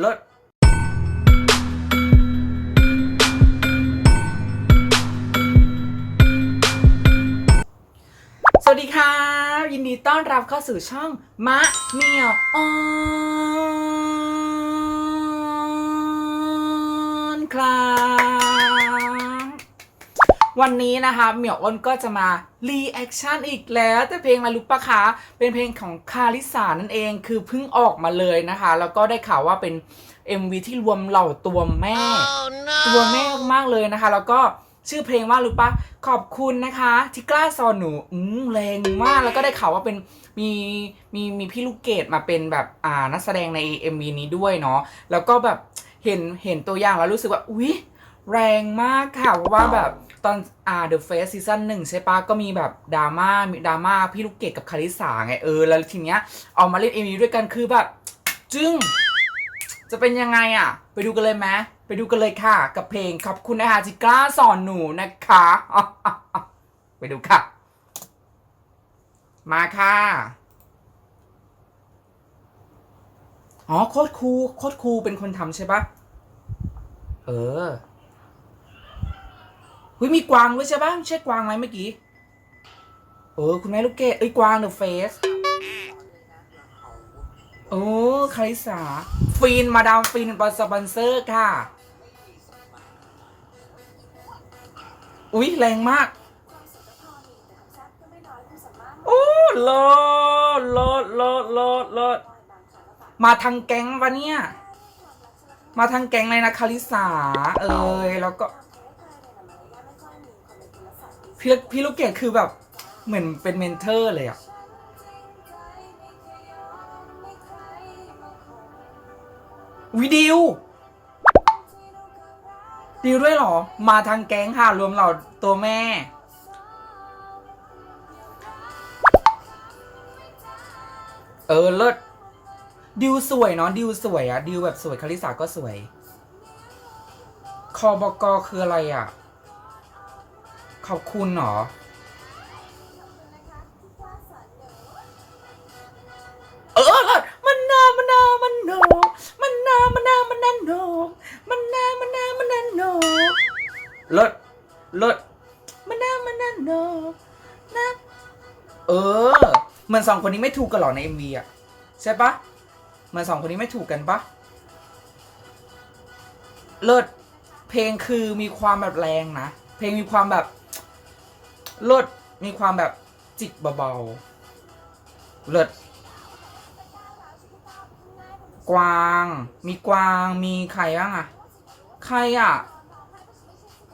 เลิศสวัสดีค่ะ ยินดีต้อนรับเข้าสู่ช่อง มะเหมียวออนคลา วันนี้นะคะเหมียวอ้นก็จะมารีแอคชั่นอีกแล้วแต่เพลงอะไรรู้ปะคะ เป็นเพลงของคาริสานั่นเองคือเพิ่งออกมาเลยนะคะ แล้วก็ได้ข่าวว่าเป็น MV ที่รวมเหล่าตัวแม่ตัวแม่มากๆเลยนะคะ แล้วก็ชื่อเพลงว่ารู้ปะขอบคุณนะคะ ที่กล้าสอนหนูอืมแรงมากแล้วก็ได้ข่าวว่าเป็นมีมีมีพี่ลูกเกดมาเป็นแบบอ่านักแสดงใน MV นี้ด้วยเนาะแล้วก็แบบเห็นเห็นตัวอย่างแล้วรู้สึกว่าอุ๊ยแรงมากค่ะเพราะว่าแบบ ตอนอ่า The Face Season หนึ่งใช่ปะก็มีแบบดราม่ามีดราม่าพี่ลูกเกดกับคาริสาไงเออแล้วทีเนี้ยเอามาเล่น MV ด้วยกันคือแบบจึ้งจะเป็นยังไงอะ ไปดูกันเลยไหมไปดูกันเลยค่ะ กับเพลงขอบคุณนะคะที่กล้าสอนหนูนะคะ ไปดูค่ะ มาค่ะ อ๋อโคตรครูโคตรครูเป็นคนทำใช่ปะเออ หุยมีกวางด้วยใช่ปะไม่ใช่กวางไหมเมื่อกี้ เออ คุณแม่ลูกเกดเอ้ยกวางเดอะเฟสโอ้คาริสาฟินมาดามฟินเป็นสปอนเซอร์ค่ะ อุ๊ย แรงมาก โอ้โลดโลดโลดโลดโลดมาทางแก๊งปะเนี่ย มาทางแก๊งเลยนะคาริสา เอ้ยแล้วก็ พี่พี่ลูกเกดคือแบบเหมือนเป็นเมนเทอร์เลยอะวิดิวดิวด้วยเหรอ มาทางแก๊งค่ะรวมเหล่าตัวแม่ เออเลิศดิวสวยเนาะดิวสวยอะดิวแบบสวยคาริสาก็สวย คอบกคืออะไรอะ ขอบคุณเหรอ เออเลิศมันนามันนามันโนมันนามันนามันนันโนมันนามันนามันนันโนเลิศเลิศมันนามันนันโนนะเออเหมือนสองคนนี้ไม่ถูกกันเหรอในเอ็มวีอะใช่ปะเหมือนสองคนนี้ไม่ถูกกันปะเลิศเพลงคือมีความแบบแรงนะ เพลงมีความแบบ เลิศมีความแบบจิกเบาๆเลิศกวาง มีกวาง มีใครบ้างอะใครอะ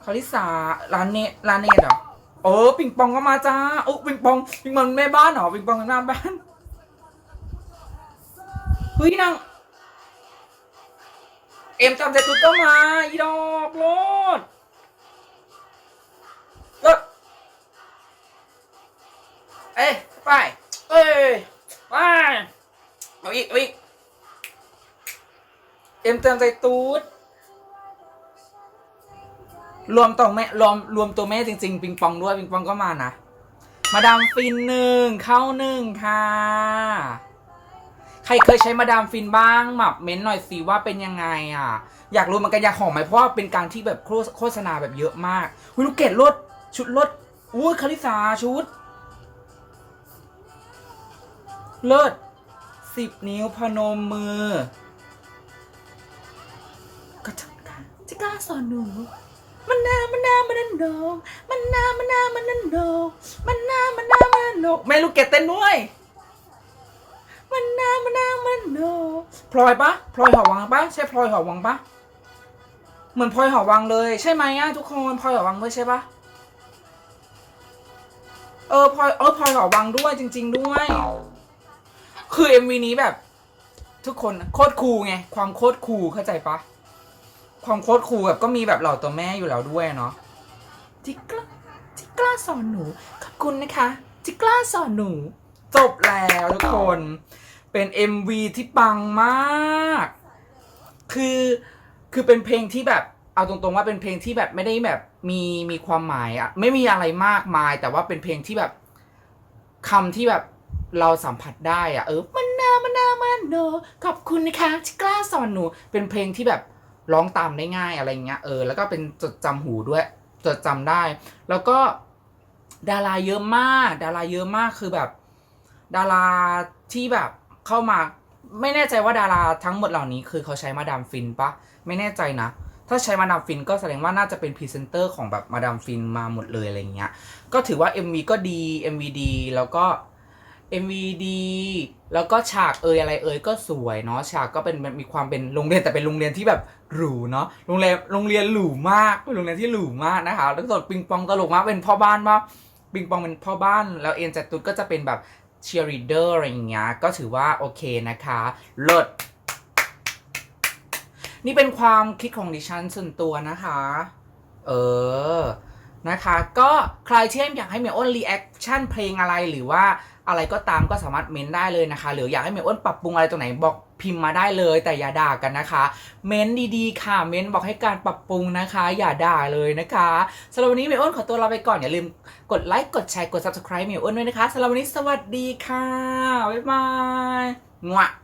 คาริสาลานเนตลานเนตเหรอเออปิงปองก็มาจ้าโอ้ปิงปองปิงปองแม่บ้านเหรอปิงปองเป็นหน้าบ้านเฮ้ยนางเอ็มจำใจตุ๊ดก็มา อีดอกโลด เอ็มเติมใจตูดรวมตัวแม่รวมรวมตัวแม่จริง ๆ ปิงปองด้วยปิงปองก็มานะ มาดามฟินหนึ่งเข้าหนึ่งค่ะ ใครเคยใช้มาดามฟินบ้างหมับเม้นหน่อยสิว่าเป็นยังไงอะ อยากรู้เหมือนกันอยากหอมไหมเพราะว่าเป็นการที่แบบโฆษณาแบบเยอะมากวิลูกเกดรถชุดรถอุ้คาริสาชุด เลิศสิบนิ้วพนมมือ จะกล้าสอนหนู มันนามันนามันนันโดงมันนามันนามันนันโดงมันนามันนามันนันโดงแม่ลูกเกดเต้นด้วย มันนามันนามันโดงพลอยปะพลอยหอวังปะใช่พลอยหอวังปะเหมือนพลอยหอวังเลยใช่ไหมอะทุกคนพลอยหอวังด้วยใช่ปะเออพลอยเออพลอยหอวังด้วยจริง ๆ ด้วย คือเอ็มวีนี้แบบ ทุกคนโคตรคูลไงความโคตรคูลเข้าใจปะ ความโคตรคูลแบบก็มีแบบเหล่าตัวแม่อยู่แล้วด้วยเนาะที่กล้าที่กล้าสอนหนู ขอบคุณนะคะที่กล้าสอนหนู จบแล้วทุกคน เป็น MV ที่ปังมาก คือคือเป็นเพลงที่แบบเอาตรงๆว่าเป็นเพลงที่แบบไม่ได้แบบมีมีความหมายอะไม่มีอะไรมากมาย แต่ว่าเป็นเพลงที่แบบคำที่แบบเราสัมผัสได้อะเออมันนามันนามันโนขอบคุณนะคะที่กล้าสอนหนู เป็นเพลงที่แบบ ร้องตามได้ง่ายอะไรเงี้ยเออแล้วก็เป็นจดจำหูด้วยจดจำได้ แล้วก็ดาราเยอะมาก ดาราเยอะมากคือแบบ ดาราที่แบบเข้ามาไม่แน่ใจว่าดาราทั้งหมดเหล่านี้คือเขาใช้มาดามฟินปะไม่แน่ใจนะ ถ้าใช้มาดามฟินก็แสดงว่าน่าจะเป็นพรีเซนเตอร์ของแบบมาดามฟินมาหมดเลยอะไรเงี้ยก็ถือว่า MV ก็ดี MV ดีแล้วก็ MV ดี แล้วก็ฉากเอยอะไรเอยก็สวยเนาะฉากก็เป็นมีความเป็นโรงเรียนแต่เป็นโรงเรียนที่แบบหรูเนาะโรงเรียนโรงเรียนหรูมากเป็นโรงเรียนที่หรูมากนะคะแล้วก็ปิงปองตลกมากเป็นพ่อบ้านว่าปิงปองเป็นพ่อบ้านแล้วเอ็นจัตุดก็จะเป็นแบบเชียร์ลีดเดอร์อะไรอย่างเงี้ยก็ถือว่าโอเคนะคะเลิศนี่เป็นความคิดของดิฉันส่วนตัวนะคะ เออ นะคะ ก็ใครที่อยากให้เมย์อ้นรีแอคชั่นเพลงอะไรหรือว่าอะไรก็ตามก็สามารถเมนได้เลยนะคะ หรืออยากให้เมย์อ้นปรับปรุงอะไรตรงไหนบอกพิมพ์มาได้เลยแต่อย่าด่ากันนะคะ เมนดีๆค่ะ เมนบอกให้การปรับปรุงนะคะ อย่าด่าเลยนะคะสำหรับวันนี้เมย์อ้นขอตัวลาไปก่อน อย่าลืมกดไลค์กดแชร์กด subscribe เมย์อ้นด้วยนะคะสำหรับวันนี้สวัสดีค่ะ บ๊ายบายงวะ